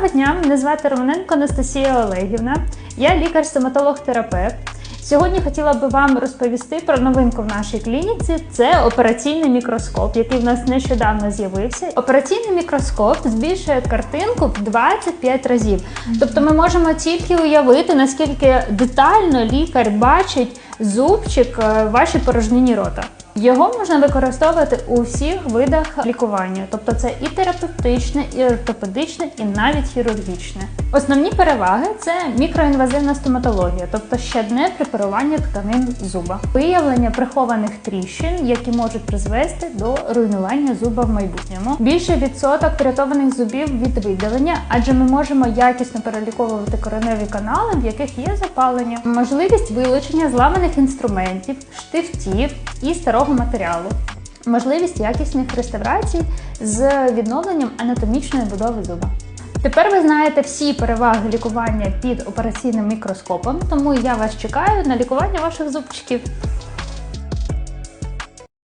Доброго дня, мене звати Романенко Анастасія Олегівна. Я лікар-стоматолог-терапевт. Сьогодні хотіла би вам розповісти про новинку в нашій клініці. Це операційний мікроскоп, який в нас нещодавно з'явився. Операційний мікроскоп збільшує картинку в 25 разів. Тобто ми можемо тільки уявити, наскільки детально лікар бачить зубчик е, в вашій порожнині рота. Його можна використовувати у всіх видах лікування, тобто це і терапевтичне, і ортопедичне, і навіть хірургічне. Основні переваги це мікроінвазивна стоматологія, тобто щадне препарування тканин зуба, виявлення прихованих тріщин, які можуть призвести до руйнування зуба в майбутньому. Більший відсоток врятованих зубів від видалення, адже ми можемо якісно переліковувати кореневі канали, в яких є запалення, можливість вилучення зламаних інструментів, штифтів і старого матеріалу. Можливість якісних реставрацій з відновленням анатомічної будови зуба. Тепер ви знаєте всі переваги лікування під операційним мікроскопом, тому я вас чекаю на лікування ваших зубчиків.